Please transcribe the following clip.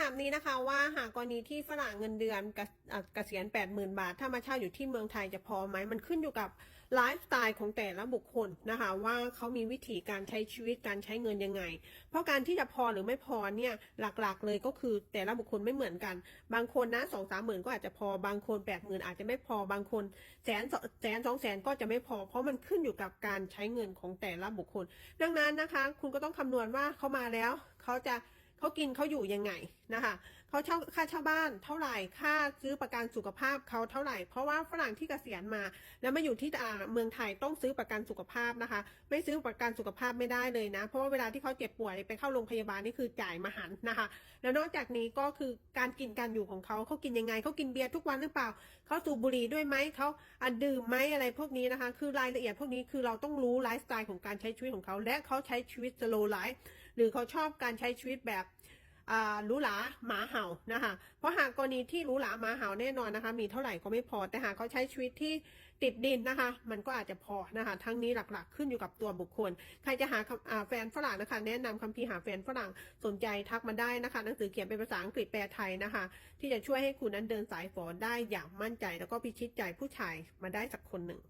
ถามนี้นะคะว่าหากกรณีที่ฝรั่งเงินเดือนเกระเกษียณ 80,000 บาท ถ้ามาเช่าอยู่ที่เมืองไทยจะพอไหม มันขึ้นอยู่กับไลฟ์สไตล์ของแต่ละบุคคลนะคะ ว่าเขามีวิธีการใช้ชีวิตการใช้เงินยังไง เพราะการที่จะพอหรือไม่พอเนี่ยหลักๆ เลยก็คือแต่ละบุคคลไม่เหมือนกัน บางคนนะสองสามหมื่นก็อาจจะพอบางคนแปดหมื่นอาจจะไม่พอบางคนแสนแสนสองแสนก็จะไม่พอ เพราะมันขึ้นอยู่กับการใช้เงินของแต่ละบุคคล ดังนั้นนะคะ คุณก็ต้องคำนวณว่าเขามาแล้วเขาจะ เขากินเขาอยู่ยังไงนะคะ เขาเช่าค่าเช่าบ้านเท่าไหร่ค่าซื้อประกันสุขภาพเขาเท่าไหร่ เพราะว่าฝรั่งที่เกษียณมา แล้วมาอยู่ที่อ่าเมืองไทยต้องซื้อประกันสุขภาพนะคะ ไม่ซื้อประกันสุขภาพไม่ได้เลยนะ เพราะว่าเวลาที่เขาเจ็บป่วยไปเข้าโรงพยาบาลนี่คือจ่ายมหันนะคะ แล้วนอกจากนี้ก็คือการกินการอยู่ของเขาเขากินยังไงเขากินเบียร์ทุกวันหรือเปล่าเขาสูบบุหรี่ด้วยไหมเขาอะดื่มไหมอะไรพวกนี้นะคะ คือรายละเอียดพวกนี้คือเราต้องรู้ไลฟ์สไตล์ของการใช้ชีวิตของเขาและเขาใช้ชีวิต slow life หรือเขาชอบการใช้ชีวิตแบบ หรูหราหมาเห่านะคะ เพราะหากกรณีที่หรูหราหมาเห่าแน่นอนนะคะ มีเท่าไหร่ก็ไม่พอ แต่หากเขาใช้ชีวิตที่ติดดินนะคะ มันก็อาจจะพอนะคะ ทั้งนี้หลักๆ ขึ้นอยู่กับตัวบุคคล ใครจะหาาแฟนฝรั่งนะคะ แนะนำคำพีร์หาแฟนฝรั่งสนใจทักมาได้นะคะ หนังสือเขียนเป็นภาษาอังกฤษแปลไทยนะคะ ที่จะช่วยให้คุณนั้นเดินสายฝอได้อย่างมั่นใจ แล้วก็พิชิตใจผู้ชายมาได้สักคนหนึ่ง